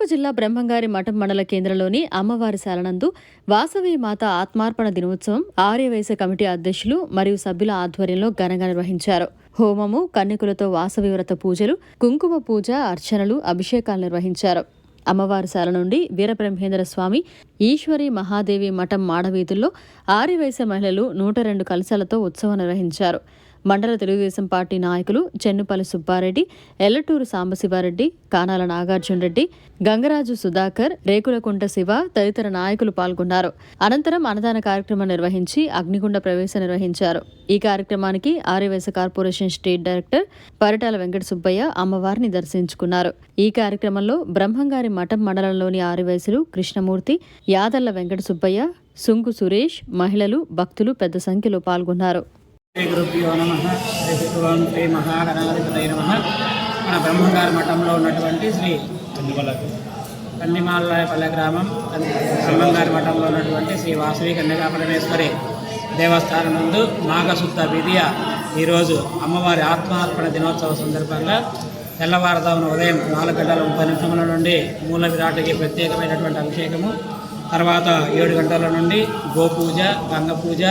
కడప జిల్లా బ్రహ్మంగారి మఠం మండల కేంద్రంలోని అమ్మవారి శాలనందు వాసవి మాత ఆత్మార్పణ దినోత్సవం ఆర్యవైశ్య కమిటీ అధ్యక్షులు మరియు సభ్యుల ఆధ్వర్యంలో ఘనంగా నిర్వహించారు. హోమము కన్నికులతో వాసవి వ్రత పూజలు కుంకుమ పూజ అర్చనలు అభిషేకాలు నిర్వహించారు. అమ్మవారి శాల నుండి వీరబ్రహ్మేంద్ర స్వామి ఈశ్వరి మహాదేవి మఠం మాడవీధుల్లో ఆర్యవైశ్య మహిళలు నూట రెండు కలశాలతో ఉత్సవం నిర్వహించారు. మండల తెలుగుదేశం పార్టీ నాయకులు చెన్నుపల్లి సుబ్బారెడ్డి ఎల్లటూరు సాంబశివారెడ్డి కానాల నాగార్జున రెడ్డి గంగరాజు సుధాకర్ రేకులకుంట శివ తదితర నాయకులు పాల్గొన్నారు. అనంతరం అన్నదాన కార్యక్రమం నిర్వహించి అగ్నిగుండ ప్రవేశం నిర్వహించారు. ఈ కార్యక్రమానికి Aryavaishya corporation state director Paritala Venkata Subbaiah అమ్మవారిని దర్శించుకున్నారు. ఈ కార్యక్రమంలో బ్రహ్మంగారి మఠం మండలంలోని ఆర్యవైశ్యులు కృష్ణమూర్తి యాదల్ల వెంకట సుబ్బయ్య సుంకు సురేష్ మహిళలు భక్తులు పెద్ద సంఖ్యలో పాల్గొన్నారు. గురుభ్యో నమ. శ్రీ ఓం శ్రీ మహాగణాధిపతయ నమ. మన బ్రహ్మంగారి మఠంలో ఉన్నటువంటి శ్రీ కన్నిమాలపల్లె గ్రామం బ్రహ్మంగారి మఠంలో ఉన్నటువంటి శ్రీ వాసవి కన్యకా పరమేశ్వరి దేవస్థానం నందు మాఘశుద్ధ విద్య ఈరోజు అమ్మవారి ఆత్మార్పణ దినోత్సవ సందర్భంగా తెల్లవారుదామున ఉదయం నాలుగు గంటల ముప్పై నిమిషముల నుండి మూల విరాటకి ప్రత్యేకమైనటువంటి అభిషేకము. తర్వాత ఏడు గంటల నుండి గోపూజ గంగ పూజ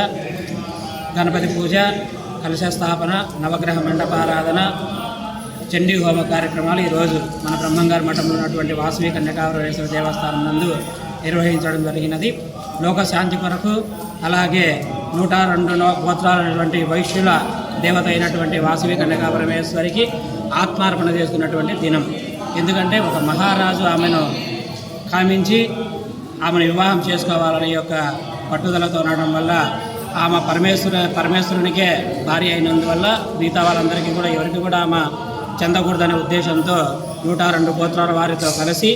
గణపతి పూజ కలశ స్థాపన నవగ్రహ మండపారాధన చండీ హోమ కార్యక్రమాలు ఈరోజు మన బ్రహ్మంగారి మఠంలో ఉన్నటువంటి వాసవి కన్యకావరేశ్వర దేవస్థానం నందు నిర్వహించడం జరిగినది. లోక శాంతి కొరకు అలాగే నూట రెండు గోత్రాలైనటువంటి వైశ్యుల దేవత అయినటువంటి వాసవి కన్యకాపరమేశ్వరికి ఆత్మార్పణ చేసుకున్నటువంటి దినం. ఎందుకంటే ఒక మహారాజు ఆమెను కామించి ఆమెను వివాహం చేసుకోవాలనే యొక్క పట్టుదలతో ఉండడం వల్ల ఆమె పరమేశ్వర పరమేశ్వరునికే భార్య అయినందువల్ల మిగతా వాళ్ళందరికీ కూడా ఎవరికి కూడా ఆమె చెందకూడదనే ఉద్దేశంతో నూట రెండు గోత్రాల వారితో కలిసి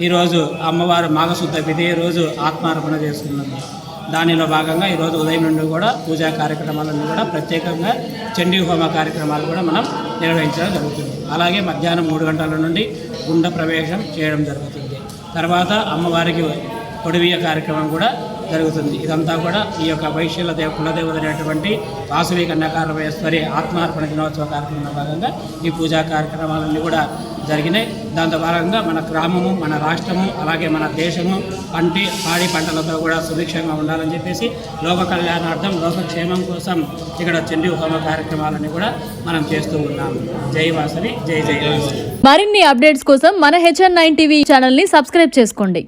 ఈరోజు అమ్మవారు మాఘశుద్ధ విధి రోజు ఆత్మార్పణ చేస్తున్నది దానిలో భాగంగా ఈరోజు ఉదయం నుండి కూడా పూజా కార్యక్రమాలన్నీ కూడా ప్రత్యేకంగా చండీ హోమ కార్యక్రమాలు కూడా మనం నిర్వహించడం జరుగుతుంది. అలాగే మధ్యాహ్నం మూడు గంటల నుండి గుండె ప్రవేశం చేయడం జరుగుతుంది. తర్వాత అమ్మవారికి పొడివియ కార్యక్రమం కూడా జరుగుతుంది. ఇదంతా కూడా ఈ యొక్క వైశ్యుల దేవ కులదేవత అనేటువంటి వాసవి కన్యాకారమేశ్వరి ఆత్మార్పణ దినోత్సవ కార్యక్రమంలో భాగంగా ఈ పూజా కార్యక్రమాలన్నీ కూడా జరిగినాయి. దాంతో భాగంగా మన గ్రామము మన రాష్ట్రము అలాగే మన దేశము పంటి పాడి పంటలతో కూడా సుభిక్షంగా ఉండాలని చెప్పేసి లోక కళ్యాణార్థం లోకక్షేమం కోసం ఇక్కడ చండీ హోమ కార్యక్రమాలన్నీ కూడా మనం చేస్తూ ఉన్నాము. జై వాసవి జై జై వాసవి మరిన్ని అప్డేట్స్ కోసం మన హెచ్ఎన్ నైన్ టీవీ ఛానల్ని సబ్స్క్రైబ్ చేసుకోండి.